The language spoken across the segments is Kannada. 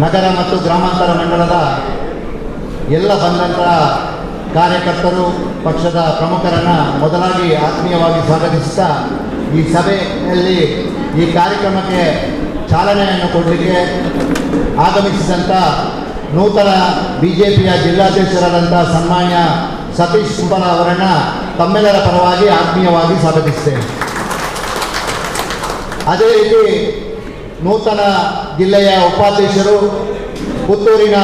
ನಗರ ಮತ್ತು ಗ್ರಾಮಾಂತರ ಮಂಡಲದ ಎಲ್ಲ ಬಂದಂತಹ ಕಾರ್ಯಕರ್ತರು, ಪಕ್ಷದ ಪ್ರಮುಖರನ್ನು ಮೊದಲಾಗಿ ಆತ್ಮೀಯವಾಗಿ ಸ್ವಾಗತಿಸುತ್ತಾ ಈ ಸಭೆಯಲ್ಲಿ ಈ ಕಾರ್ಯಕ್ರಮಕ್ಕೆ ಚಾಲನೆಯನ್ನು ಕೊಡಲಿಕ್ಕೆ ಆಗಮಿಸಿದಂಥ ನೂತನ ಬಿ ಜೆ ಪಿಯ ಜಿಲ್ಲಾಧ್ಯಕ್ಷರಾದಂಥ ಸನ್ಮಾನ್ಯ ಸತೀಶ್ ಕುಂಬಲ ಅವರನ್ನು ತಮ್ಮೆಲ್ಲರ ಪರವಾಗಿ ಆತ್ಮೀಯವಾಗಿ ಸ್ವಾಗತಿಸ್ತೇನೆ. ಅದೇ ರೀತಿ ನೂತನ ಜಿಲ್ಲೆಯ ಉಪಾಧ್ಯಕ್ಷರು, ಪುತ್ತೂರಿನ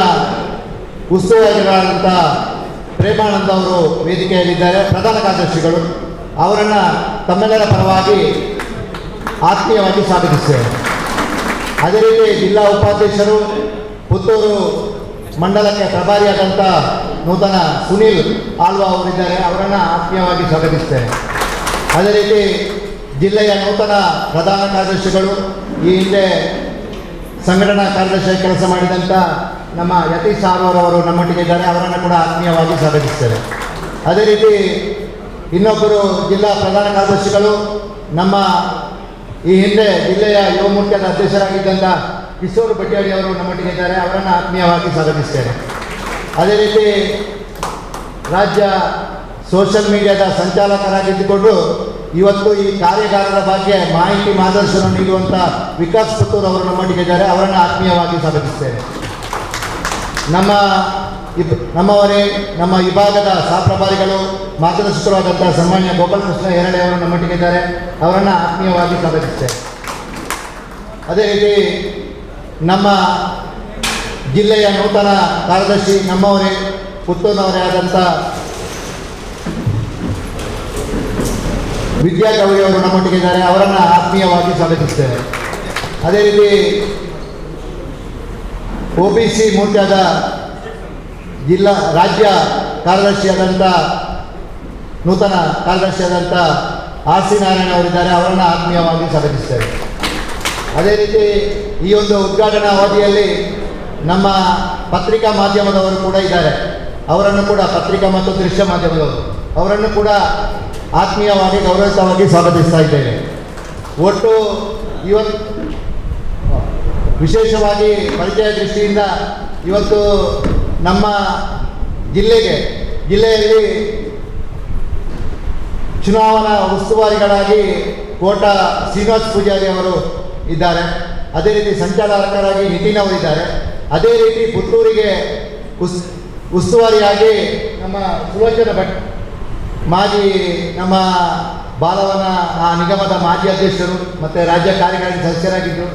ಉಸ್ತುವಾರಿಗಳಾದಂಥ ಪ್ರೇಮಾನಂದ ಅವರು ವೇದಿಕೆಯಲ್ಲಿದ್ದಾರೆ. ಪ್ರಧಾನ ಕಾರ್ಯದರ್ಶಿಗಳು, ಅವರನ್ನು ತಮ್ಮೆಲ್ಲರ ಪರವಾಗಿ ಆತ್ಮೀಯವಾಗಿ ಸ್ವಾಗತಿಸ್ತೇವೆ. ಅದೇ ರೀತಿ ಜಿಲ್ಲಾ ಉಪಾಧ್ಯಕ್ಷರು, ಪುತ್ತೂರು ಮಂಡಲಕ್ಕೆ ಪ್ರಭಾರಿಯಾದಂಥ ನೂತನ ಸುನೀಲ್ ಆಲ್ವಾ ಅವರಿದ್ದಾರೆ. ಅವರನ್ನು ಆತ್ಮೀಯವಾಗಿ ಸ್ವಾಗತಿಸ್ತೇವೆ. ಅದೇ ರೀತಿ ಜಿಲ್ಲೆಯ ನೂತನ ಪ್ರಧಾನ ಕಾರ್ಯದರ್ಶಿಗಳು, ಈ ಹಿಂದೆ ಸಂಘಟನಾ ಕಾರ್ಯದರ್ಶಿಯಾಗಿ ಕೆಲಸ ಮಾಡಿದಂಥ ನಮ್ಮ ಯತೀಶ್ ಸಾರೋರವರು ಅವರು ನಮ್ಮೊಟ್ಟಿಗೆ ಇದ್ದಾರೆ. ಅವರನ್ನು ಕೂಡ ಆತ್ಮೀಯವಾಗಿ ಸ್ವಾಗತಿಸ್ತೇವೆ ಅದೇ ರೀತಿ ಇನ್ನೊಬ್ಬರು ಜಿಲ್ಲಾ ಪ್ರಧಾನ ಕಾರ್ಯದರ್ಶಿಗಳು, ನಮ್ಮ ಈ ಹಿಂದೆ ಜಿಲ್ಲೆಯ ಯುವ ಮುಖ್ಯದ ಅಧ್ಯಕ್ಷರಾಗಿದ್ದಂಥ ಕಿಶೋರ್ ಅವರು ನಮ್ಮೊಟ್ಟಿಗೆ ಇದ್ದಾರೆ. ಅವರನ್ನು ಆತ್ಮೀಯವಾಗಿ ಸ್ವಾಗತಿಸ್ತೇನೆ. ಅದೇ ರೀತಿ ರಾಜ್ಯ ಸೋಷಿಯಲ್ ಮೀಡಿಯಾದ ಸಂಚಾಲಕರಾಗಿದ್ದುಕೊಂಡು ಇವತ್ತು ಈ ಕಾರ್ಯಾಗಾರದ ಬಗ್ಗೆ ಮಾಹಿತಿ ಮಾರ್ಗದರ್ಶನ ನೀಡುವಂಥ ವಿಕಾಸ್ ಪುತ್ತೂರ್ ಅವರು ನಮ್ಮೊಟ್ಟಿಗೆ ಇದ್ದಾರೆ. ಅವರನ್ನು ಆತ್ಮೀಯವಾಗಿ ಸ್ವಾಗತಿಸ್ತೇನೆ. ನಮ್ಮ ಇಬ್, ನಮ್ಮವರೇ, ನಮ್ಮ ವಿಭಾಗದ ಸಹಪ್ರಭಾರಿಗಳು ಮಾರ್ಗದರ್ಶಕರಾದಂಥ ಸನ್ಮಾನ್ಯ ಗೋಪಾಲಕೃಷ್ಣ ಹೆರಳೆ ಅವರು ನಮ್ಮೊಟ್ಟಿಗೆ ಇದ್ದಾರೆ. ಅವರನ್ನು ಆತ್ಮೀಯವಾಗಿ ಸ್ವಾಗತಿಸ್ತೇನೆ. ಅದೇ ರೀತಿ ನಮ್ಮ ಜಿಲ್ಲೆಯ ನೂತನ ಕಾರ್ಯದರ್ಶಿ, ನಮ್ಮವರೇ, ಪುತ್ತೂರಿನವರೇ ಆದಂಥ ವಿದ್ಯಾಗೌರಿ ಅವರು ನಮ್ಮೊಟ್ಟಿಗೆ ಇದ್ದಾರೆ. ಅವರನ್ನು ಆತ್ಮೀಯವಾಗಿ ಸ್ವಾಗತಿಸ್ತೇವೆ ಅದೇ ರೀತಿ ಒ ಬಿ ಸಿ ಮೋರ್ಚಾದ ಜಿಲ್ಲಾ ರಾಜ್ಯ ಕಾರ್ಯದರ್ಶಿಯಾದಂಥ ನೂತನ ಕಾರ್ಯದರ್ಶಿಯಾದಂಥ ಆರ್ ಸಿ ನಾರಾಯಣ ಅವರಿದ್ದಾರೆ. ಅವರನ್ನು ಆತ್ಮೀಯವಾಗಿ ಸ್ವಾಗತಿಸ್ತೇವೆ ಅದೇ ರೀತಿ ಈ ಒಂದು ಉದ್ಘಾಟನಾ ಅವಧಿಯಲ್ಲಿ ನಮ್ಮ ಪತ್ರಿಕಾ ಮಾಧ್ಯಮದವರು ಕೂಡ ಇದ್ದಾರೆ. ಅವರನ್ನು ಕೂಡ ಪತ್ರಿಕಾ ಮತ್ತು ದೃಶ್ಯ ಮಾಧ್ಯಮದವರು. ಅವರನ್ನು ಕೂಡ ಆತ್ಮೀಯವಾಗಿ ಗೌರವಿತವಾಗಿ ಸ್ವಾಗತಿಸ್ತಾ ಇದ್ದೇನೆ. ಒಟ್ಟು ಇವತ್ತು, ವಿಶೇಷವಾಗಿ ಪರಿಚಯ ದೃಷ್ಟಿಯಿಂದ ಇವತ್ತು ನಮ್ಮ ಜಿಲ್ಲೆಗೆ, ಜಿಲ್ಲೆಯಲ್ಲಿ ಚುನಾವಣಾ ಉಸ್ತುವಾರಿಗಳಾಗಿ ಕೋಟ ಶ್ರೀನಿವಾಸ್ ಪೂಜಾರಿ ಅವರು ಇದ್ದಾರೆ. ಅದೇ ರೀತಿ ಸಂಚಾಲಕರಾಗಿ ನಿತಿನ್ ಅವರು ಇದ್ದಾರೆ. ಅದೇ ರೀತಿ ಪುತ್ತೂರಿಗೆ ಉಸ್, ಉಸ್ತುವಾರಿಯಾಗಿ ನಮ್ಮ ಸುಲೋಚನ ಭಟ್ ಮಾಜಿ ನಮ್ಮ ಬಾಲವನ, ಆ ನಿಗಮದ ಮಾಜಿ ಅಧ್ಯಕ್ಷರು ಮತ್ತು ರಾಜ್ಯ ಕಾರ್ಯಕಾರಿ ಸದಸ್ಯರಾಗಿದ್ದರು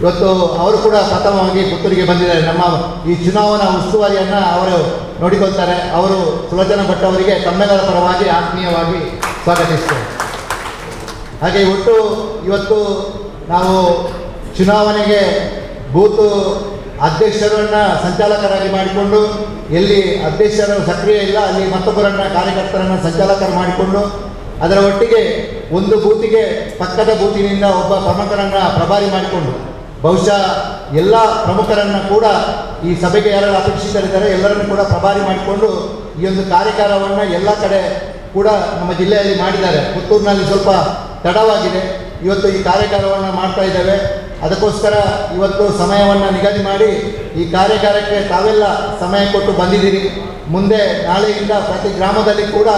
ಇವತ್ತು ಅವರು ಕೂಡ ಪ್ರಥಮವಾಗಿ ಪುತ್ತೂರಿಗೆ ಬಂದಿದ್ದಾರೆ. ನಮ್ಮ ಈ ಚುನಾವಣಾ ಉಸ್ತುವಾರಿಯನ್ನು ಅವರು ನೋಡಿಕೊಳ್ತಾರೆ. ಅವರು ಸುಲೋಚನ ಭಟ್ ಅವರಿಗೆ ತಮ್ಮೆಲ್ಲರ ಪರವಾಗಿ ಆತ್ಮೀಯವಾಗಿ ಸ್ವಾಗತಿಸ್ತೇವೆ. ಹಾಗೆ ಒಟ್ಟು ಇವತ್ತು ನಾವು ಚುನಾವಣೆಗೆ ಬೂತು ಅಧ್ಯಕ್ಷರನ್ನು ಸಂಚಾಲಕರಾಗಿ ಮಾಡಿಕೊಂಡು, ಎಲ್ಲಿ ಅಧ್ಯಕ್ಷರ ಸಕ್ರಿಯ ಇಲ್ಲ, ಅಲ್ಲಿ ಮತ್ತೊಬ್ಬರನ್ನ ಕಾರ್ಯಕರ್ತರನ್ನ ಸಂಚಾಲಕರು ಮಾಡಿಕೊಂಡು, ಅದರ ಒಟ್ಟಿಗೆ ಒಂದು ಬೂತಿಗೆ ಪಕ್ಕದ ಬೂತಿನಿಂದ ಒಬ್ಬ ಪ್ರಮುಖರನ್ನು ಪ್ರಭಾರಿ ಮಾಡಿಕೊಂಡು, ಬಹುಶಃ ಎಲ್ಲ ಪ್ರಮುಖರನ್ನು ಕೂಡ ಈ ಸಭೆಗೆ ಯಾರು ಅಪೇಕ್ಷಿಸಲಿದ್ದಾರೆ ಎಲ್ಲರನ್ನು ಕೂಡ ಪ್ರಭಾರಿ ಮಾಡಿಕೊಂಡು ಈ ಒಂದು ಕಾರ್ಯಕಾರವನ್ನು ಎಲ್ಲ ಕಡೆ ಕೂಡ ನಮ್ಮ ಜಿಲ್ಲೆಯಲ್ಲಿ ಮಾಡಿದ್ದಾರೆ. ಪುತ್ತೂರಿನಲ್ಲಿ ಸ್ವಲ್ಪ ತಡವಾಗಿದೆ. ಇವತ್ತು ಈ ಕಾರ್ಯಕಾರವನ್ನು ಮಾಡ್ತಾ ಇದ್ದೇವೆ. ಅದಕ್ಕೋಸ್ಕರ ಇವತ್ತು ಸಮಯವನ್ನು ನಿಗದಿ ಮಾಡಿ ಈ ಕಾರ್ಯಕಾರಕ್ಕೆ ತಾವೆಲ್ಲ ಸಮಯ ಕೊಟ್ಟು ಬಂದಿದ್ದೀರಿ. ಮುಂದೆ ನಾಳೆಯಿಂದ ಪ್ರತಿ ಗ್ರಾಮದಲ್ಲಿ ಕೂಡ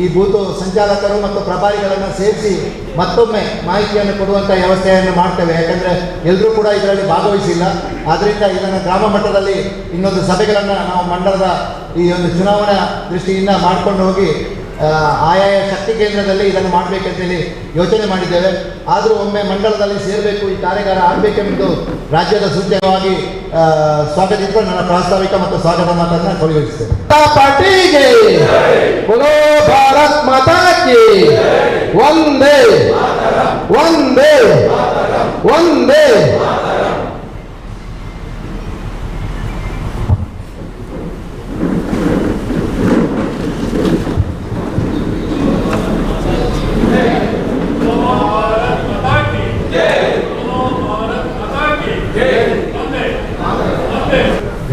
ಈ ಬೂತು ಸಂಚಾಲಕರು ಮತ್ತು ಪ್ರಭಾರಿಗಳನ್ನು ಸೇರಿಸಿ ಮತ್ತೊಮ್ಮೆ ಮಾಹಿತಿಯನ್ನು ಕೊಡುವಂಥ ವ್ಯವಸ್ಥೆಯನ್ನು ಮಾಡ್ತೇವೆ. ಯಾಕಂದರೆ ಎಲ್ಲರೂ ಕೂಡ ಇದರಲ್ಲಿ ಭಾಗವಹಿಸಿಲ್ಲ. ಆದ್ದರಿಂದ ಇದನ್ನು ಗ್ರಾಮ ಮಟ್ಟದಲ್ಲಿ ಇನ್ನೊಂದು ಸಭೆಗಳನ್ನು ನಾವು ಮಂಡಲದ ಈ ಒಂದು ಚುನಾವಣಾ ದೃಷ್ಟಿಯಿಂದ ಮಾಡ್ಕೊಂಡು ಹೋಗಿ ಆಯಾಯ ಶಕ್ತಿ ಕೇಂದ್ರದಲ್ಲಿ ಇದನ್ನು ಮಾಡಬೇಕಂತೇಳಿ ಯೋಚನೆ ಮಾಡಿದ್ದೇವೆ. ಆದರೂ ಒಮ್ಮೆ ಮಂಡಲದಲ್ಲಿ ಸೇರಬೇಕು ಈ ಕಾರ್ಯಾಗಾರ ಆಗಬೇಕೆಂದು ರಾಜ್ಯದ ಸೂಚಕವಾಗಿ ಸ್ವಾಗತಿಸಿದ ನನ್ನ ಪ್ರಾಸ್ತಾವಿಕ ಮತ್ತು ಸ್ವಾಗತ ಮಾತನ್ನು ಕೊನೆಗೊಳಿಸುತ್ತೇನೆ. ಭಾರತ್ ಮಾತಾಕಿ ಒಂದೇ ಒಂದೇ ಒಂದೇ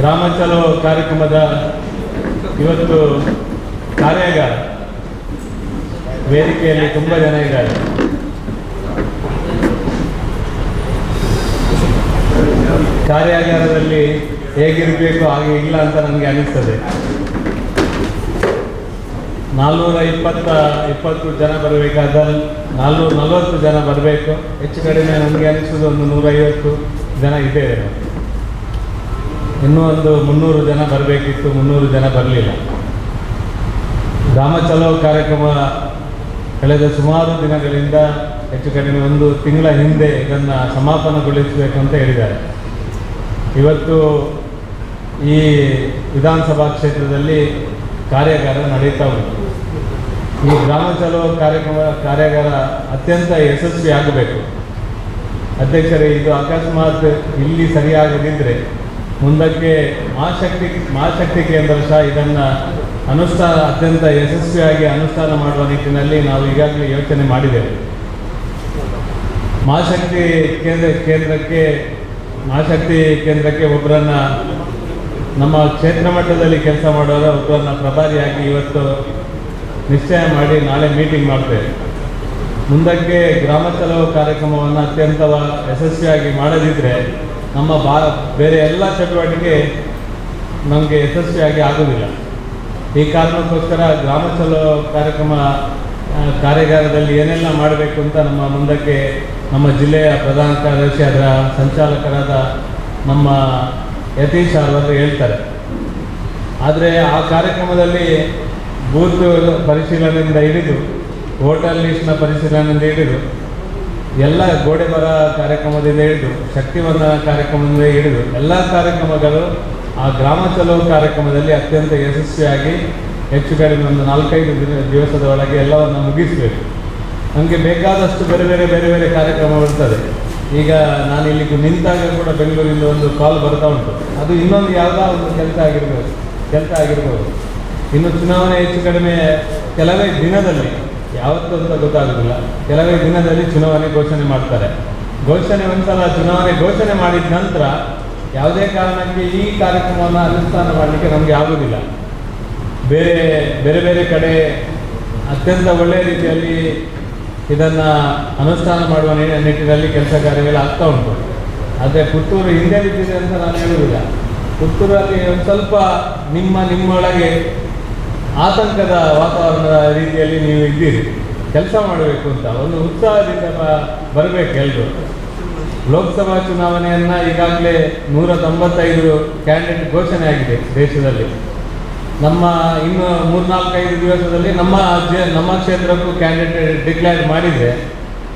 ಗ್ರಾಮಾಂಚಲ ಕಾರ್ಯಕ್ರಮದ ಇವತ್ತು ಕಾರ್ಯಾಗಾರ. ವೇದಿಕೆಯಲ್ಲಿ ತುಂಬ ಜನ ಇದ್ದಾರೆ. ಕಾರ್ಯಾಗಾರದಲ್ಲಿ ಹೇಗಿರಬೇಕು, ಹಾಗೆ ಇಲ್ಲ ಅಂತ ನನಗೆ ಅನಿಸ್ತದೆ. ನಾಲ್ನೂರ ಇಪ್ಪತ್ತ, ಇಪ್ಪತ್ತು ಜನ ಬರಬೇಕಾದ ನಾಲ್ನೂರ ನಲವತ್ತು ಜನ ಬರಬೇಕು. ಹೆಚ್ಚು ಕಡಿಮೆ ನನಗೆ ಅನಿಸೋದು ಒಂದು ನೂರೈವತ್ತು ಜನ ಇದ್ದೇವೆ ಇನ್ನೂ ಒಂದು ಮುನ್ನೂರು ಜನ ಬರಬೇಕಿತ್ತು, ಮುನ್ನೂರು ಜನ ಬರಲಿಲ್ಲ. ಗ್ರಾಮ ಚಲೋ ಕಾರ್ಯಕ್ರಮ ಕಳೆದ ಸುಮಾರು ದಿನಗಳಿಂದ ಹೆಚ್ಚು ಕಡಿಮೆ ಒಂದು ತಿಂಗಳ ಹಿಂದೆ ಇದನ್ನು ಸಮಾಪನಗೊಳಿಸಬೇಕು ಅಂತ ಹೇಳಿದ್ದಾರೆ. ಇವತ್ತು ಈ ವಿಧಾನಸಭಾ ಕ್ಷೇತ್ರದಲ್ಲಿ ಕಾರ್ಯಾಗಾರ ನಡೀತಾ ಉಂಟು. ಈ ಗ್ರಾಮ ಚಲೋ ಕಾರ್ಯಕ್ರಮ ಕಾರ್ಯಾಗಾರ ಅತ್ಯಂತ ಯಶಸ್ವಿ ಆಗಬೇಕು ಅಧ್ಯಕ್ಷರೇ, ಇದು ಅಕಸ್ಮಾತ್ ಇಲ್ಲಿ ಸರಿಯಾಗದಿದ್ದರೆ ಮುಂದಕ್ಕೆ ಮಹಾಶಕ್ತಿ ಮಹಾಶಕ್ತಿ ಕೇಂದ್ರ ಸಹ ಇದನ್ನು ಅನುಷ್ಠಾನ ಅತ್ಯಂತ ಯಶಸ್ವಿಯಾಗಿ ಅನುಷ್ಠಾನ ಮಾಡುವ ನಿಟ್ಟಿನಲ್ಲಿ ನಾವು ಈಗಾಗಲೇ ಯೋಚನೆ ಮಾಡಿದ್ದೇವೆ. ಮಹಾಶಕ್ತಿ ಕೇಂದ್ರ, ಕೇಂದ್ರಕ್ಕೆ, ಮಹಾಶಕ್ತಿ ಕೇಂದ್ರಕ್ಕೆ ಒಬ್ಬರನ್ನ ನಮ್ಮ ಕ್ಷೇತ್ರ ಮಟ್ಟದಲ್ಲಿ ಕೆಲಸ ಮಾಡೋರ ಒಬ್ಬರನ್ನ ಪ್ರಭಾರಿಯಾಗಿ ಇವತ್ತು ನಿಶ್ಚಯ ಮಾಡಿ ನಾಳೆ ಮೀಟಿಂಗ್ ಮಾಡ್ತೇವೆ. ಮುಂದಕ್ಕೆ ಗ್ರಾಮ ಚಲೋ ಕಾರ್ಯಕ್ರಮವನ್ನು ಅತ್ಯಂತ ಯಶಸ್ವಿಯಾಗಿ ಮಾಡದಿದ್ದರೆ ನಮ್ಮ ಬಾ ಬೇರೆ ಎಲ್ಲ ಚಟುವಟಿಕೆ ನಮಗೆ ಯಶಸ್ವಿಯಾಗಿ ಆಗೋದಿಲ್ಲ ಈ ಕಾರಣಕ್ಕೋಸ್ಕರ ಗ್ರಾಮ ಚಲೋ ಕಾರ್ಯಕ್ರಮ ಕಾರ್ಯಾಗಾರದಲ್ಲಿ ಏನೆಲ್ಲ ಮಾಡಬೇಕು ಅಂತ ನಮ್ಮ ಮುಂದಕ್ಕೆ ನಮ್ಮ ಜಿಲ್ಲೆಯ ಪ್ರಧಾನ ಕಾರ್ಯದರ್ಶಿ ಅದರ ಸಂಚಾಲಕರಾದ ನಮ್ಮ ಯತೀಶ್ ಅವರು ಹೇಳ್ತಾರೆ. ಆದರೆ ಆ ಕಾರ್ಯಕ್ರಮದಲ್ಲಿ ಬೂತ್ ಪರಿಶೀಲನೆಯಿಂದ ಹಿಡಿದು, ವೋಟರ್ ಲಿಸ್ಟ್ನ ಪರಿಶೀಲನೆಯಿಂದ ಹಿಡಿದು ಎಲ್ಲ ಗೋಡೆ ಮರ ಕಾರ್ಯಕ್ರಮದಿಂದ ಹಿಡಿದು ಶಕ್ತಿವಂದನ ಕಾರ್ಯಕ್ರಮದಿಂದ ಹಿಡಿದು, ಎಲ್ಲ ಕಾರ್ಯಕ್ರಮಗಳು ಆ ಗ್ರಾಮ ಚಲೋ ಕಾರ್ಯಕ್ರಮದಲ್ಲಿ ಅತ್ಯಂತ ಯಶಸ್ವಿಯಾಗಿ ಹೆಚ್ಚು ಕಡಿಮೆ ಒಂದು ನಾಲ್ಕೈದು ದಿನ, ದಿವಸದ ಒಳಗೆ ಎಲ್ಲವನ್ನು ಮುಗಿಸಬೇಕು. ನಮಗೆ ಬೇಕಾದಷ್ಟು ಬೇರೆ ಬೇರೆ ಬೇರೆ ಬೇರೆ ಕಾರ್ಯಕ್ರಮ ಬರ್ತದೆ. ಈಗ ನಾನು ಇಲ್ಲಿ ನಿಂತಾಗ ಕೂಡ ಬೆಂಗಳೂರಿಂದ ಒಂದು ಕಾಲ್ ಬರ್ತಾ ಉಂಟು. ಅದು ಇನ್ನೊಂದು ಯಾವುದೋ ಒಂದು ಕೆಲಸ ಆಗಿರ್ಬೋದು ಕೆಲಸ ಆಗಿರ್ಬೋದು. ಇನ್ನು ಚುನಾವಣೆ ಹೆಚ್ಚು ಕಡಿಮೆ ಕೆಲವೇ ದಿನದಲ್ಲಿ ಯಾವತ್ತು ಅಂತ ಗೊತ್ತಾಗೋದಿಲ್ಲ. ಕೆಲವೇ ದಿನದಲ್ಲಿ ಚುನಾವಣೆ ಘೋಷಣೆ ಮಾಡ್ತಾರೆ. ಘೋಷಣೆ ಒಂದ್ಸಲ ಚುನಾವಣೆ ಘೋಷಣೆ ಮಾಡಿದ ನಂತರ ಯಾವುದೇ ಕಾರಣಕ್ಕೆ ಈ ಕಾರ್ಯಕ್ರಮವನ್ನು ಅನುಷ್ಠಾನ ಮಾಡಲಿಕ್ಕೆ ನಮಗೆ ಆಗೋದಿಲ್ಲ. ಬೇರೆ ಬೇರೆ ಬೇರೆ ಕಡೆ ಅತ್ಯಂತ ಒಳ್ಳೆಯ ರೀತಿಯಲ್ಲಿ ಇದನ್ನು ಅನುಷ್ಠಾನ ಮಾಡುವ ನಿಟ್ಟಿನಲ್ಲಿ ಕೆಲಸ ಕಾರ್ಯಗಳು ಆಗ್ತಾ ಉಂಟು. ಆದರೆ ಪುತ್ತೂರು ಹಿಂದೆ ಬಿದ್ದಿದೆ ಅಂತ ನಾನು ಹೇಳುವುದಿಲ್ಲ. ಪುತ್ತೂರಲ್ಲಿ ಒಂದು ಸ್ವಲ್ಪ ನಿಮ್ಮ, ನಿಮ್ಮೊಳಗೆ ಆತಂಕದ ವಾತಾವರಣದ ರೀತಿಯಲ್ಲಿ ನೀವು ಇದ್ದೀರಿ. ಕೆಲಸ ಮಾಡಬೇಕು ಅಂತ, ಒಂದು ಉತ್ಸಾಹದಿಂದ ಬರಬೇಕು ಎಲ್ಲರೂ ಲೋಕಸಭಾ ಚುನಾವಣೆಯನ್ನು ಈಗಾಗಲೇ ನೂರ ತೊಂಬತ್ತೈದು ಕ್ಯಾಂಡಿಡೇಟ್ ಘೋಷಣೆ ಆಗಿದೆ ದೇಶದಲ್ಲಿ. ನಮ್ಮ ಇನ್ನು ಮೂರ್ನಾಲ್ಕೈದು ದಿವಸದಲ್ಲಿ ನಮ್ಮ ಜ ನಮ್ಮ ಕ್ಷೇತ್ರಕ್ಕೂ ಕ್ಯಾಂಡಿಡೇಟ್ ಡಿಕ್ಲೇರ್ ಮಾಡಿದರೆ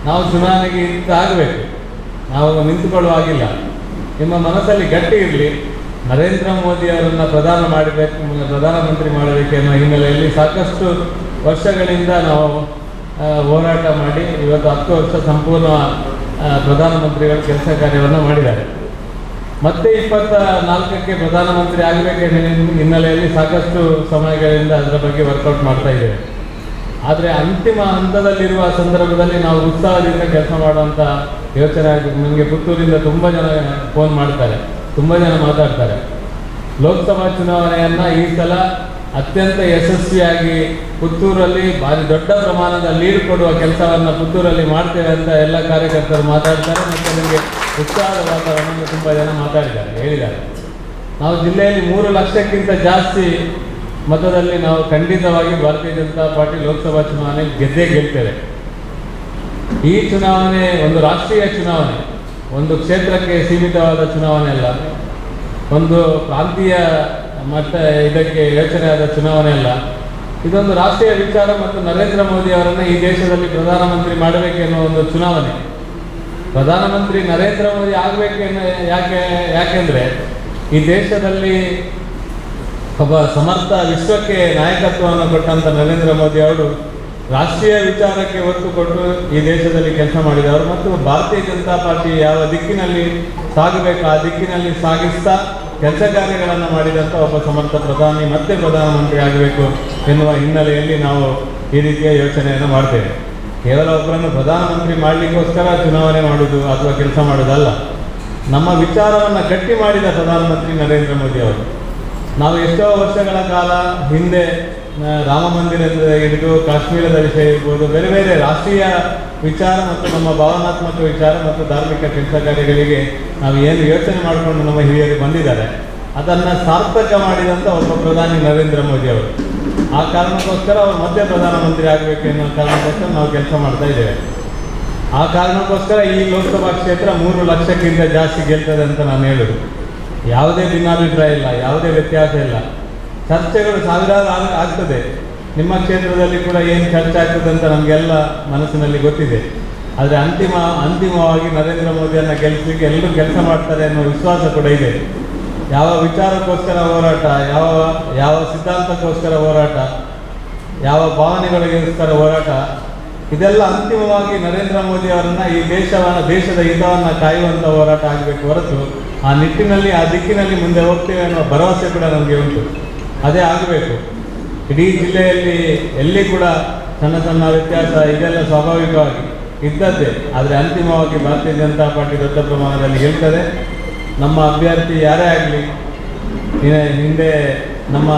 ನಾವು ಚುನಾವಣೆಗೆ ಇಂತ ಆಗಬೇಕು. ನಾವು ನಿಂತುಕೊಳ್ಳುವ ಆಗಿಲ್ಲ ನಿಮ್ಮ ಮನಸ್ಸಲ್ಲಿ ಗಟ್ಟಿ ಇರಲಿ. ನರೇಂದ್ರ ಮೋದಿ ಅವರನ್ನು ಪ್ರಧಾನ ಮಾಡಬೇಕು ಪ್ರಧಾನಮಂತ್ರಿ ಮಾಡಬೇಕು ಎನ್ನುವ ಹಿನ್ನೆಲೆಯಲ್ಲಿ ಸಾಕಷ್ಟು ವರ್ಷಗಳಿಂದ ನಾವು ಹೋರಾಟ ಮಾಡಿ, ಇವತ್ತು ಹತ್ತು ವರ್ಷ ಸಂಪೂರ್ಣ ಪ್ರಧಾನಮಂತ್ರಿಗಳು ಕೆಲಸ ಕಾರ್ಯವನ್ನು ಮಾಡಿದ್ದಾರೆ. ಮತ್ತೆ ಇಪ್ಪತ್ತ ನಾಲ್ಕಕ್ಕೆ ಪ್ರಧಾನಮಂತ್ರಿ ಆಗಬೇಕೆನ್ನುವ ಹಿನ್ನೆಲೆಯಲ್ಲಿ ಸಾಕಷ್ಟು ಸಮಯಗಳಿಂದ ಅದರ ಬಗ್ಗೆ ವರ್ಕೌಟ್ ಮಾಡ್ತಾ ಇದ್ದೇವೆ. ಆದರೆ ಅಂತಿಮ ಹಂತದಲ್ಲಿರುವ ಸಂದರ್ಭದಲ್ಲಿ ನಾವು ಉತ್ಸಾಹದಿಂದ ಕೆಲಸ ಮಾಡುವಂಥ ಯೋಚನೆ ಆಗಿದೆ ನನಗೆ ಪುತ್ತೂರಿಂದ ತುಂಬ ಜನ ಫೋನ್ ಮಾಡ್ತಾರೆ. ತುಂಬ ಜನ ಮಾತಾಡ್ತಾರೆ. ಲೋಕಸಭಾ ಚುನಾವಣೆಯನ್ನು ಈ ಸಲ ಅತ್ಯಂತ ಯಶಸ್ವಿಯಾಗಿ ಪುತ್ತೂರಲ್ಲಿ ಭಾರಿ ದೊಡ್ಡ ಪ್ರಮಾಣದ ಲೀಡ್ ಕೊಡುವ ಕೆಲಸವನ್ನು ಪುತ್ತೂರಲ್ಲಿ ಮಾಡ್ತೇವೆ ಅಂತ ಎಲ್ಲ ಕಾರ್ಯಕರ್ತರು ಮಾತಾಡ್ತಾರೆ ಮತ್ತು ನಿಮಗೆ ಉತ್ಸಾಹದ ವಾತಾವರಣ ತುಂಬ ಜನ ಮಾತಾಡಿದ್ದಾರೆ, ಹೇಳಿದ್ದಾರೆ. ನಾವು ಜಿಲ್ಲೆಯಲ್ಲಿ ಮೂರು ಲಕ್ಷಕ್ಕಿಂತ ಜಾಸ್ತಿ ಮತದಲ್ಲಿ ನಾವು ಖಂಡಿತವಾಗಿ ಭಾರತೀಯ ಜನತಾ ಪಾರ್ಟಿ ಲೋಕಸಭಾ ಚುನಾವಣೆ ಗೆದ್ದೇ ಗೆಲ್ತೇವೆ. ಈ ಚುನಾವಣೆ ಒಂದು ರಾಷ್ಟ್ರೀಯ ಚುನಾವಣೆ. ಒಂದು ಕ್ಷೇತ್ರಕ್ಕೆ ಸೀಮಿತವಾದ ಚುನಾವಣೆ ಅಲ್ಲ. ಒಂದು ಪ್ರಾಂತೀಯ ಮಟ್ಟ ಇದಕ್ಕೆ ಯೋಚನೆ ಆದ ಚುನಾವಣೆ ಅಲ್ಲ. ಇದೊಂದು ರಾಷ್ಟ್ರೀಯ ವಿಚಾರ ಮತ್ತು ನರೇಂದ್ರ ಮೋದಿ ಅವರನ್ನು ಈ ದೇಶದಲ್ಲಿ ಪ್ರಧಾನಮಂತ್ರಿ ಮಾಡಬೇಕೆನ್ನುವ ಒಂದು ಚುನಾವಣೆ. ಪ್ರಧಾನಮಂತ್ರಿ ನರೇಂದ್ರ ಮೋದಿ ಆಗಬೇಕೆನ್ನು ಯಾಕೆ, ಯಾಕೆಂದರೆ ಈ ದೇಶದಲ್ಲಿ ಒಬ್ಬ ಸಮರ್ಥ ವಿಶ್ವಕ್ಕೆ ನಾಯಕತ್ವವನ್ನು ಕೊಟ್ಟಂಥ ನರೇಂದ್ರ ಮೋದಿ ಅವರು ರಾಷ್ಟ್ರೀಯ ವಿಚಾರಕ್ಕೆ ಒತ್ತು ಕೊಟ್ಟು ಈ ದೇಶದಲ್ಲಿ ಕೆಲಸ ಮಾಡಿದವರು ಮತ್ತು ಭಾರತೀಯ ಜನತಾ ಪಾರ್ಟಿ ಯಾವ ದಿಕ್ಕಿನಲ್ಲಿ ಸಾಗಬೇಕು ಆ ದಿಕ್ಕಿನಲ್ಲಿ ಸಾಗಿಸ್ತಾ ಕೆಲಸ ಕಾರ್ಯಗಳನ್ನು ಮಾಡಿದಂಥ ಒಬ್ಬ ಸಮರ್ಥ ಪ್ರಧಾನಿ ಮತ್ತೆ ಪ್ರಧಾನಮಂತ್ರಿ ಆಗಬೇಕು ಎನ್ನುವ ಹಿನ್ನೆಲೆಯಲ್ಲಿ ನಾವು ಈ ರೀತಿಯ ಯೋಚನೆಯನ್ನು ಮಾಡ್ತೇವೆ. ಕೇವಲ ಒಬ್ಬರನ್ನು ಪ್ರಧಾನಮಂತ್ರಿ ಮಾಡಲಿಕ್ಕೋಸ್ಕರ ಚುನಾವಣೆ ಮಾಡುವುದು ಅಥವಾ ಕೆಲಸ ಮಾಡುವುದಲ್ಲ ನಮ್ಮ ವಿಚಾರವನ್ನು ಗಟ್ಟಿ ಮಾಡಿದ ಪ್ರಧಾನಮಂತ್ರಿ ನರೇಂದ್ರ ಮೋದಿ ಅವರು. ನಾವು ಎಷ್ಟೋ ವರ್ಷಗಳ ಕಾಲ ಹಿಂದೆ ರಾಮ ಮಂದಿರದ ಹಿಡಿದು ಕಾಶ್ಮೀರದ ವಿಷಯ ಇರ್ಬೋದು ಬೇರೆ ಬೇರೆ ರಾಷ್ಟ್ರೀಯ ವಿಚಾರ ಮತ್ತು ನಮ್ಮ ಭಾವನಾತ್ಮಕ ವಿಚಾರ ಮತ್ತು ಧಾರ್ಮಿಕ ಕೆಲಸ ಕಾರ್ಯಗಳಿಗೆ ನಾವು ಏನು ಯೋಚನೆ ಮಾಡಿಕೊಂಡು ನಮ್ಮ ಹಿರಿಯರು ಬಂದಿದ್ದಾರೆ, ಅದನ್ನು ಸಾರ್ಥಕ ಮಾಡಿದಂಥ ಒಬ್ಬ ಪ್ರಧಾನಿ ನರೇಂದ್ರ ಮೋದಿ ಅವರು. ಆ ಕಾರಣಕ್ಕೋಸ್ಕರ ಅವರು ಮತ್ತೆ ಪ್ರಧಾನಮಂತ್ರಿ ಆಗಬೇಕು ಎನ್ನುವ ಕಾರಣಕ್ಕೋಸ್ಕರ ನಾವು ಕೆಲಸ ಮಾಡ್ತಾ ಇದ್ದೇವೆ. ಆ ಕಾರಣಕ್ಕೋಸ್ಕರ ಈ ಲೋಕಸಭಾ ಕ್ಷೇತ್ರ ಮೂರು ಲಕ್ಷಕ್ಕಿಂತ ಜಾಸ್ತಿ ಗೆಲ್ತದೆ ಅಂತ ನಾನು ಹೇಳೋದು. ಯಾವುದೇ ಭಿನ್ನಾಭಿಪ್ರಾಯ ಇಲ್ಲ, ಯಾವುದೇ ವ್ಯತ್ಯಾಸ ಇಲ್ಲ. ಚರ್ಚೆಗಳು ಸಾವಿರಾರು ಆಗ ಆಗ್ತದೆ. ನಿಮ್ಮ ಕ್ಷೇತ್ರದಲ್ಲಿ ಕೂಡ ಏನು ಚರ್ಚೆ ಆಗ್ತದೆ ಅಂತ ನಮಗೆಲ್ಲ ಮನಸ್ಸಿನಲ್ಲಿ ಗೊತ್ತಿದೆ. ಆದರೆ ಅಂತಿಮ, ಅಂತಿಮವಾಗಿ ನರೇಂದ್ರ ಮೋದಿಯನ್ನು ಗೆಲ್ಲಿಸಲಿಕ್ಕೆ ಎಲ್ಲರೂ ಕೆಲಸ ಮಾಡ್ತಾರೆ ಅನ್ನೋ ವಿಶ್ವಾಸ ಕೂಡ ಇದೆ. ಯಾವ ವಿಚಾರಕ್ಕೋಸ್ಕರ ಹೋರಾಟ, ಯಾವ ಯಾವ ಸಿದ್ಧಾಂತಕ್ಕೋಸ್ಕರ ಹೋರಾಟ, ಯಾವ ಭಾವನೆಗಳಿಗೋಸ್ಕರ ಹೋರಾಟ, ಇದೆಲ್ಲ ಅಂತಿಮವಾಗಿ ನರೇಂದ್ರ ಮೋದಿ ಅವರನ್ನು ಈ ದೇಶವನ್ನು, ದೇಶದ ಹಿತವನ್ನು ಕಾಯುವಂಥ ಹೋರಾಟ ಆಗಬೇಕು ಹೊರತು ಆ ನಿಟ್ಟಿನಲ್ಲಿ, ಆ ದಿಕ್ಕಿನಲ್ಲಿ ಮುಂದೆ ಹೋಗ್ತೇವೆ ಅನ್ನೋ ಭರವಸೆ ಕೂಡ ನಮಗೆ ಉಂಟು. ಅದೇ ಆಗಬೇಕು. ಇಡೀ ಜಿಲ್ಲೆಯಲ್ಲಿ ಎಲ್ಲಿ ಕೂಡ ಸಣ್ಣ ಸಣ್ಣ ವ್ಯತ್ಯಾಸ ಇದೆಲ್ಲ ಸ್ವಾಭಾವಿಕವಾಗಿ ಇದ್ದದ್ದೇ. ಆದರೆ ಅಂತಿಮವಾಗಿ ಭಾರತೀಯ ಜನತಾ ಪಾರ್ಟಿ ದೊಡ್ಡ ಪ್ರಮಾಣದಲ್ಲಿ ಹೇಳ್ತದೆ, ನಮ್ಮ ಅಭ್ಯರ್ಥಿ ಯಾರೇ ಆಗಲಿ ಹಿಂದೆ ನಮ್ಮ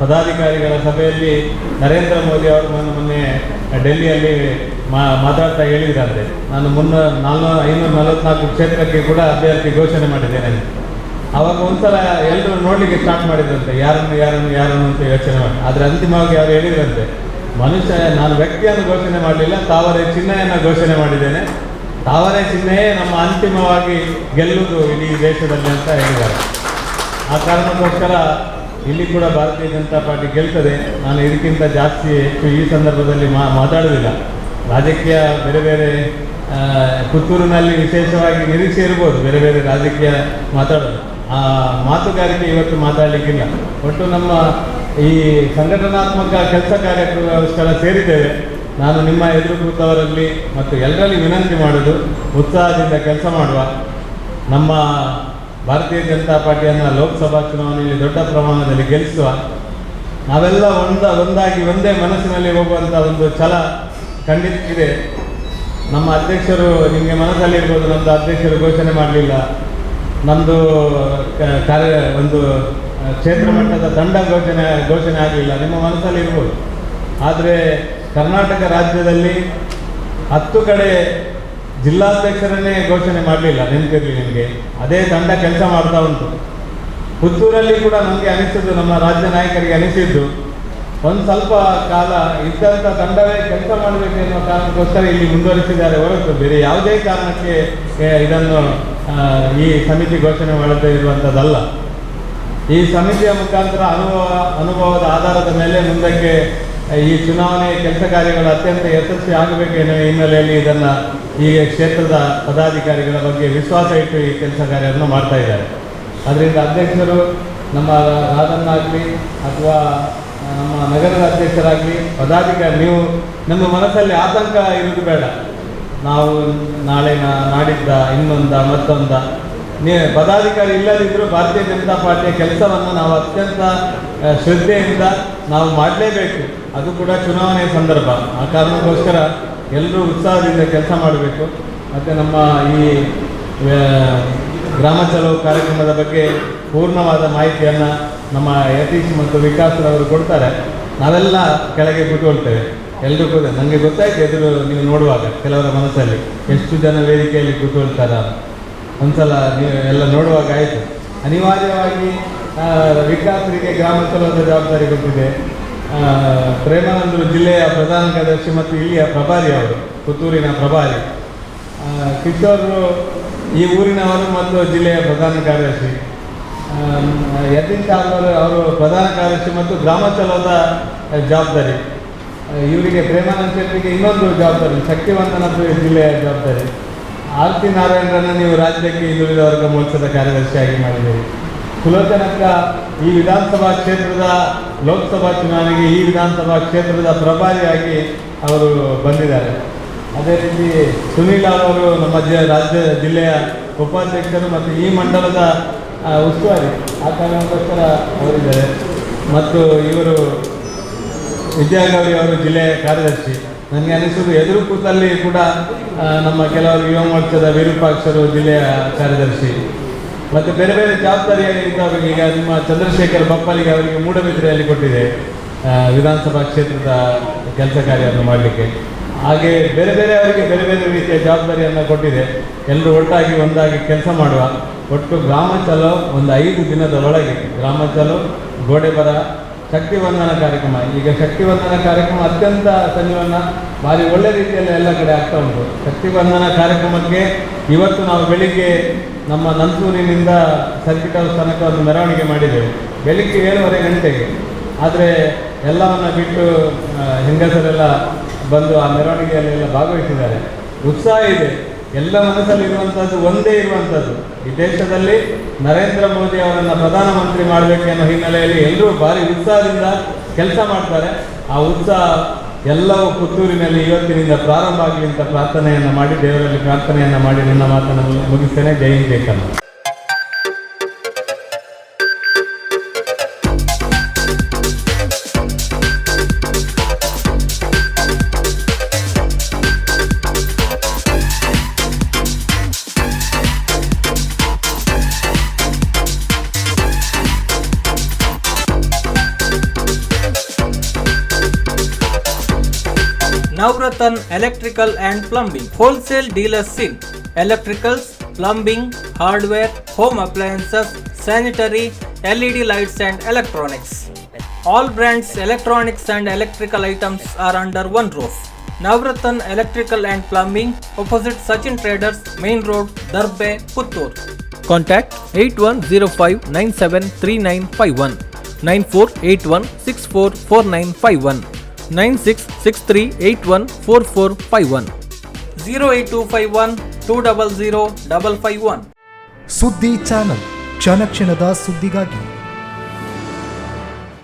ಪದಾಧಿಕಾರಿಗಳ ಸಭೆಯಲ್ಲಿ ನರೇಂದ್ರ ಮೋದಿ ಅವರು ಮೊನ್ನೆ ಮೊನ್ನೆ ಡೆಲ್ಲಿಯಲ್ಲಿ ಮಾತಾಡ್ತಾ ಹೇಳಿದ್ರಂತೆ. ನಾನು ಮುನ್ನ ನಾಲ್ಕು ಐನೂರ ನಲವತ್ನಾಲ್ಕು ಕ್ಷೇತ್ರಕ್ಕೆ ಕೂಡ ಅಭ್ಯರ್ಥಿ ಘೋಷಣೆ ಮಾಡಿದ್ದೇನೆ. ಅವಾಗ ಒಂದ್ಸಲ ಎಲ್ಲರೂ ನೋಡ್ಲಿಕ್ಕೆ ಸ್ಟಾರ್ಟ್ ಮಾಡಿದ್ರಂತೆ, ಯಾರನ್ನು ಯಾರನ್ನು ಯಾರನ್ನು ಅಂತ ಯೋಚನೆ ಮಾಡಿ. ಆದರೆ ಅಂತಿಮವಾಗಿ ಅವರು ಹೇಳಿದ್ರಂತೆ, ಮನುಷ್ಯ ನಾನು ವ್ಯಕ್ತಿಯನ್ನು ಘೋಷಣೆ ಮಾಡಲಿಲ್ಲ, ತಾವರೆ ಚಿಹ್ನೆಯನ್ನು ಘೋಷಣೆ ಮಾಡಿದ್ದೇನೆ. ತಾವರೆ ಚಿಹ್ನೆಯೇ ನಮ್ಮ ಅಂತಿಮವಾಗಿ ಗೆಲ್ಲುವುದು ಇಡೀ ದೇಶದಲ್ಲಿ ಅಂತ ಹೇಳಿದ್ದಾರೆ. ಆ ಕಾರಣಕ್ಕೋಸ್ಕರ ಇಲ್ಲಿ ಕೂಡ ಭಾರತೀಯ ಜನತಾ ಪಾರ್ಟಿ ಗೆಲ್ತದೆ. ನಾನು ಇದಕ್ಕಿಂತ ಜಾಸ್ತಿ ಹೆಚ್ಚು ಈ ಸಂದರ್ಭದಲ್ಲಿ ಮಾ, ಮಾತಾಡುವುದಿಲ್ಲ. ರಾಜಕೀಯ ಬೇರೆ ಬೇರೆ ಪುತ್ತೂರಿನಲ್ಲಿ ವಿಶೇಷವಾಗಿ ನಿರೀಕ್ಷೆ ಇರ್ಬೋದು, ಬೇರೆ ಬೇರೆ ರಾಜಕೀಯ ಮಾತಾಡೋದು. ಆ ಮಾತುಗಾರಿಕೆ ಇವತ್ತು ಮಾತಾಡಲಿಕ್ಕಿಲ್ಲ. ಒಟ್ಟು ನಮ್ಮ ಈ ಸಂಘಟನಾತ್ಮಕ ಕೆಲಸ ಕಾರ್ಯಕ್ರಮಗಳ ಸೇರಿದ್ದೇವೆ. ನಾನು ನಿಮ್ಮ ಎದುರು ಕೂತವರಲ್ಲಿ ಮತ್ತು ಎಲ್ಲರಲ್ಲಿ ವಿನಂತಿ ಮಾಡುದು, ಉತ್ಸಾಹದಿಂದ ಕೆಲಸ ಮಾಡುವ ನಮ್ಮ ಭಾರತೀಯ ಜನತಾ ಪಾರ್ಟಿಯನ್ನು ಲೋಕಸಭಾ ಚುನಾವಣೆಯಲ್ಲಿ ದೊಡ್ಡ ಪ್ರಮಾಣದಲ್ಲಿ ಗೆಲ್ಲಿಸುವ, ನಾವೆಲ್ಲ ಒಂದ, ಒಂದಾಗಿ ಒಂದೇ ಮನಸ್ಸಿನಲ್ಲಿ ಹೋಗುವಂತ ಒಂದು ಛಲ ಖಂಡಿತ ಇದೆ. ನಮ್ಮ ಅಧ್ಯಕ್ಷರು ನಿಮಗೆ ಮನಸ್ಸಲ್ಲಿರ್ಬೋದು ನಮ್ಮ ಅಧ್ಯಕ್ಷರು ಘೋಷಣೆ ಮಾಡಲಿಲ್ಲ. ನಮ್ಮದು ಕಾರ್ಯ, ಒಂದು ಕ್ಷೇತ್ರ ಮಟ್ಟದ ತಂಡ ಘೋಷಣೆ ಘೋಷಣೆ ಆಗಲಿಲ್ಲ. ನಿಮ್ಮ ಮನಸ್ಸಲ್ಲಿ ಇರ್ಬೋದು. ಆದರೆ ಕರ್ನಾಟಕ ರಾಜ್ಯದಲ್ಲಿ ಹತ್ತು ಕಡೆ ಜಿಲ್ಲಾಧ್ಯಕ್ಷರನ್ನೇ ಘೋಷಣೆ ಮಾಡಲಿಲ್ಲ. ನೆನಪಿರಲಿ ನಿಮಗೆ. ಅದೇ ತಂಡ ಕೆಲಸ ಮಾಡ್ತಾ ಉಂಟು. ಪುತ್ತೂರಲ್ಲಿ ಕೂಡ ನಮಗೆ ಅನಿಸಿದ್ದು, ನಮ್ಮ ರಾಜ್ಯ ನಾಯಕರಿಗೆ ಅನಿಸಿದ್ದು, ಒಂದು ಸ್ವಲ್ಪ ಕಾಲ ಇದ್ದಂಥ ತಂಡವೇ ಕೆಲಸ ಮಾಡಬೇಕು ಎನ್ನುವ ಕಾರಣಕ್ಕೋಸ್ಕರ ಇಲ್ಲಿ ಮುಂದುವರಿಸಿದ್ದಾರೆ ಹೊರತು. ಬೇರೆ ಯಾವುದೇ ಕಾರಣಕ್ಕೆ ಇದನ್ನು ಈ ಸಮಿತಿ ಘೋಷಣೆ ಮಾಡದೇ ಇರುವಂಥದ್ದಲ್ಲ ಈ ಸಮಿತಿಯ ಮುಖಾಂತರ ಅನುಭವ, ಅನುಭವದ ಆಧಾರದ ಮೇಲೆ ಮುಂದಕ್ಕೆ ಈ ಚುನಾವಣೆ ಕೆಲಸ ಕಾರ್ಯಗಳು ಅತ್ಯಂತ ಯಶಸ್ವಿ ಆಗಬೇಕು ಎನ್ನುವ ಹಿನ್ನೆಲೆಯಲ್ಲಿ ಇದನ್ನು ಈ ಕ್ಷೇತ್ರದ ಪದಾಧಿಕಾರಿಗಳ ಬಗ್ಗೆ ವಿಶ್ವಾಸ ಇಟ್ಟು ಈ ಕೆಲಸ ಕಾರ್ಯವನ್ನು ಮಾಡ್ತಾ ಇದ್ದಾರೆ. ಅದರಿಂದ ಅಧ್ಯಕ್ಷರು ನಮ್ಮ ರಾಧನ್ನಾಗಲಿ ಅಥವಾ ನಮ್ಮ ನಗರದ ಅಧ್ಯಕ್ಷರಾಗಲಿ, ಪದಾಧಿಕಾರಿ, ನೀವು, ನಮ್ಮ ಮನಸ್ಸಲ್ಲಿ ಆತಂಕ ಇರುವುದು ಬೇಡ. ನಾವು ನಾಳೆ ನಾಡಿದ್ದ ಇನ್ನೊಂದ, ಮತ್ತೊಂದ. ಪದಾಧಿಕಾರಿ ಇಲ್ಲದಿದ್ದರೂ ಭಾರತೀಯ ಜನತಾ ಪಾರ್ಟಿಯ ಕೆಲಸವನ್ನು ನಾವು ಅತ್ಯಂತ ಶ್ರದ್ಧೆಯಿಂದ ನಾವು ಮಾಡಲೇಬೇಕು. ಅದು ಕೂಡ ಚುನಾವಣೆ ಸಂದರ್ಭ. ಆ ಕಾರಣಕ್ಕೋಸ್ಕರ ಎಲ್ಲರೂ ಉತ್ಸಾಹದಿಂದ ಕೆಲಸ ಮಾಡಬೇಕು. ಮತ್ತು ನಮ್ಮ ಈ ಗ್ರಾಮ ಚಲೋ ಕಾರ್ಯಕ್ರಮದ ಬಗ್ಗೆ ಪೂರ್ಣವಾದ ಮಾಹಿತಿಯನ್ನು ನಮ್ಮ ಯತೀಶ್ ಮತ್ತು ವಿಕಾಸ್ರವರು ಕೊಡ್ತಾರೆ. ನಾವೆಲ್ಲ ಕೆಳಗೆ ಕೂತ್ಕೊಳ್ತೇವೆ. ಎಲ್ಲರೂ ಕೂಡ ನನಗೆ ಗೊತ್ತಾಯ್ತು ಎದುರು ನೀವು ನೋಡುವಾಗ ಕೆಲವರ ಮನಸ್ಸಲ್ಲಿ ಎಷ್ಟು ಜನ ವೇದಿಕೆಯಲ್ಲಿ ಕೂತ್ಕೊಳ್ತಾರ. ಒಂದ್ಸಲ ನೀವು ಎಲ್ಲ ನೋಡುವಾಗ ಆಯಿತು. ಅನಿವಾರ್ಯವಾಗಿ ವಿಕಾಸರಿಗೆ ಗ್ರಾಮ ಜವಾಬ್ದಾರಿ ಗೊತ್ತಿದೆ ಪ್ರೇಮಾನಂದರು ಜಿಲ್ಲೆಯ ಪ್ರಧಾನ ಕಾರ್ಯದರ್ಶಿ ಮತ್ತು ಇಲ್ಲಿಯ ಪ್ರಭಾರಿ ಅವರು, ಪುತ್ತೂರಿನ ಪ್ರಭಾರಿ. ಕಿಶೋರ್ ಈ ಊರಿನವರು ಮತ್ತು ಜಿಲ್ಲೆಯ ಪ್ರಧಾನ ಕಾರ್ಯದರ್ಶಿ. ಯತೀನ್ ಸಾಗರ್ ಅವರು ಪ್ರಧಾನ ಕಾರ್ಯದರ್ಶಿ ಮತ್ತು ಗ್ರಾಮ ಜವಾಬ್ದಾರಿ. ಇವರಿಗೆ ಪ್ರೇಮಾನಂದ ಶೆಟ್ಟಿಗೆ ಇನ್ನೊಂದು ಜವಾಬ್ದಾರಿ ಶಕ್ತಿವಂತನ ಜಿಲ್ಲೆಯ ಜವಾಬ್ದಾರಿ. ಆರ್ತಿ ನಾರಾಯಣರನ್ನ ನೀವು ರಾಜ್ಯಕ್ಕೆ ಹಿಂದುಳಿದ ವರ್ಗ ಮೋರ್ಚಾದ ಕಾರ್ಯದರ್ಶಿಯಾಗಿ ಮಾಡಿದ್ದೀರಿ. ಸುಲೋಚನಕ್ಕ ಈ ವಿಧಾನಸಭಾ ಕ್ಷೇತ್ರದ ಲೋಕಸಭಾ ಚುನಾವಣೆಗೆ ಈ ವಿಧಾನಸಭಾ ಕ್ಷೇತ್ರದ ಪ್ರಭಾರಿಯಾಗಿ ಅವರು ಬಂದಿದ್ದಾರೆ. ಅದೇ ರೀತಿ ಸುನೀಲ್ ಅವರು ನಮ್ಮ ಜ, ರಾಜ್ಯ ಜಿಲ್ಲೆಯ ಉಪಾಧ್ಯಕ್ಷರು ಮತ್ತು ಈ ಮಂಡಲದ ಉಸ್ತುವಾರಿ. ಆ ಕಾರಣಕ್ಕೋಸ್ಕರ ಅವರಿದ್ದಾರೆ. ಮತ್ತು ಇವರು ವಿದ್ಯಾಗೌರಿ ಅವರು ಜಿಲ್ಲೆಯ ಕಾರ್ಯದರ್ಶಿ. ನನಗೆ ಅನಿಸೋದು ಎದುರು ಕೂತಲ್ಲಿ ಕೂಡ ನಮ್ಮ ಕೆಲವರು ಯುವ ಮೋರ್ಚಾದ ವಿರೂಪಾಕ್ಷರು ಜಿಲ್ಲೆಯ ಕಾರ್ಯದರ್ಶಿ. ಮತ್ತು ಬೇರೆ ಬೇರೆ ಜವಾಬ್ದಾರಿ ಇದ್ದವರಿಗೆ ಈಗ ನಿಮ್ಮ ಚಂದ್ರಶೇಖರ್ ಬಪ್ಪಲಿಗೆ ಅವರಿಗೆ ಮೂಡಬಿದ್ರೆಯಲ್ಲಿ ಕೊಟ್ಟಿದೆ ವಿಧಾನಸಭಾ ಕ್ಷೇತ್ರದ ಕೆಲಸ ಕಾರ್ಯವನ್ನು ಮಾಡಲಿಕ್ಕೆ. ಹಾಗೆ ಬೇರೆ ಬೇರೆ ಅವರಿಗೆ ಬೇರೆ ಬೇರೆ ರೀತಿಯ ಜವಾಬ್ದಾರಿಯನ್ನು ಕೊಟ್ಟಿದೆ. ಎಲ್ಲರೂ ಒಟ್ಟಾಗಿ ಒಂದಾಗಿ ಕೆಲಸ ಮಾಡುವ, ಒಟ್ಟು ಗ್ರಾಮ ಚಲೋ ಒಂದು ಐದು ದಿನದ ಒಳಗೆ, ಗ್ರಾಮ ಚಲೋ, ಗೋಡೆ ಬರ ಶಕ್ತಿ ವಂದನ ಕಾರ್ಯಕ್ರಮ. ಈಗ ಶಕ್ತಿ ವಂದನ ಕಾರ್ಯಕ್ರಮ ಅತ್ಯಂತ ಸಂಜೀವನ ಭಾರಿ ಒಳ್ಳೆ ರೀತಿಯಲ್ಲಿ ಎಲ್ಲ ಕಡೆ ಆಗ್ತಾ ಉಂಟು. ಶಕ್ತಿ ವಂದನ ಕಾರ್ಯಕ್ರಮಕ್ಕೆ ಇವತ್ತು ನಾವು ಬೆಳಿಗ್ಗೆ ನಮ್ಮ ನಂತೂರಿನಿಂದ ಸರ್ಕಿಟ್ ಹೌಸ್ ತನಕ ಒಂದು ಮೆರವಣಿಗೆ ಮಾಡಿದ್ದೇವೆ ಬೆಳಿಗ್ಗೆ ಏಳುವರೆ ಗಂಟೆಗೆ. ಆದರೆ ಎಲ್ಲವನ್ನ ಬಿಟ್ಟು ಹೆಂಗಸರೆಲ್ಲ ಬಂದು ಆ ಮೆರವಣಿಗೆಯಲ್ಲೆಲ್ಲ ಭಾಗವಹಿಸಿದ್ದಾರೆ. ಉತ್ಸಾಹ ಇದೆ. ಎಲ್ಲ ಮನಸ್ಸಲ್ಲಿ ಇರುವಂಥದ್ದು ಒಂದೇ ಇರುವಂಥದ್ದು ಈ ದೇಶದಲ್ಲಿ ನರೇಂದ್ರ ಮೋದಿ ಅವರನ್ನು ಪ್ರಧಾನಮಂತ್ರಿ ಮಾಡಬೇಕು ಅನ್ನೋ ಹಿನ್ನೆಲೆಯಲ್ಲಿ ಎಲ್ಲರೂ ಭಾರಿ ಉತ್ಸಾಹದಿಂದ ಕೆಲಸ ಮಾಡ್ತಾರೆ. ಆ ಉತ್ಸಾಹ ಎಲ್ಲವೂ ಪುತ್ತೂರಿನಲ್ಲಿ ಇವತ್ತಿನಿಂದ ಪ್ರಾರಂಭ ಆಗಲಿ ಅಂತ ಪ್ರಾರ್ಥನೆಯನ್ನು ಮಾಡಿ ದೇವರಲ್ಲಿ ಪ್ರಾರ್ಥನೆಯನ್ನು ಮಾಡಿ ನಿನ್ನ ಮಾತನ್ನು ಮುಗಿಸ್ತೇನೆ. ಜೈ ಜೈ Kannada Navratan Electrical and Plumbing Wholesale Dealers in Electricals, Plumbing, Hardware, Home Appliances, Sanitary, LED Lights and Electronics. All brands electronics and electrical items are under one roof. Navratan Electrical and Plumbing opposite Sachin Traders Main Road Darbe Puttur. Contact 8105973951 9481644951 9663814451 08251 200 551 ಸುದ್ದಿ ಚಾನಲ್ ಕ್ಷಣ ಕ್ಷಣದ ಸುದ್ದಿಗಾಗಿ